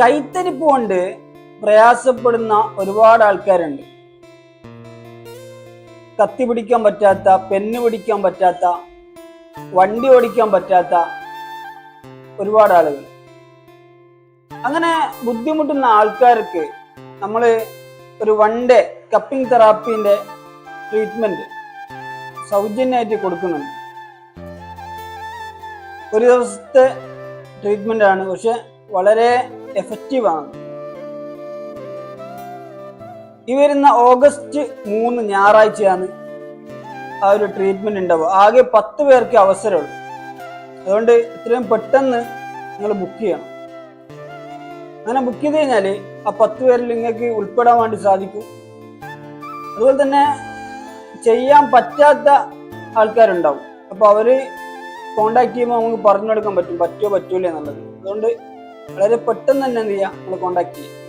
കൈത്തരിപ്പ് കൊണ്ട് പ്രയാസപ്പെടുന്ന ഒരുപാട് ആൾക്കാരുണ്ട്. കത്തി പിടിക്കാൻ പറ്റാത്ത പെന്ന് പിടിക്കാൻ പറ്റാത്ത വണ്ടി ഓടിക്കാൻ പറ്റാത്ത ഒരുപാട് ആളുകൾ. അങ്ങനെ ബുദ്ധിമുട്ടുന്ന ആൾക്കാർക്ക് നമ്മൾ ഒരു വൺ ഡേ കപ്പിംഗ് തെറാപ്പീന്റെ ട്രീറ്റ്മെന്റ് സൗജന്യമായിട്ട് കൊടുക്കുന്നുണ്ട്. ഒരു ദിവസത്തെ ട്രീറ്റ്മെന്റ് ആണ്. പക്ഷെ വളരെ എഫക്റ്റീവ് ആണ്. ഈ വരുന്ന ഓഗസ്റ്റ് മൂന്ന് ഞായറാഴ്ചയാണ് ആ ഒരു ട്രീറ്റ്മെന്റ് ഉണ്ടാവുക. ആകെ പത്ത് പേർക്ക് അവസരമുള്ളൂ. അതുകൊണ്ട് ഇത്രയും പെട്ടെന്ന് നിങ്ങൾ ബുക്ക് ചെയ്യണം. അങ്ങനെ ബുക്ക് ചെയ്ത് കഴിഞ്ഞാൽ ആ പത്ത് പേരിൽ നിങ്ങൾക്ക് ഉൾപ്പെടാൻ വേണ്ടി സാധിക്കും. അതുപോലെ തന്നെ ചെയ്യാൻ പറ്റാത്ത ആൾക്കാരുണ്ടാവും. അപ്പോൾ അവർ കോണ്ടാക്ട് ചെയ്യുമ്പോൾ നമുക്ക് പറഞ്ഞു കൊടുക്കാൻ പറ്റും. പറ്റുമോ പറ്റൂല എന്നുള്ളത്. അതുകൊണ്ട് വളരെ പെട്ടെന്ന് തന്നെ എന്ത് ചെയ്യുക നമ്മൾ കോണ്ടാക്ട് ചെയ്യുക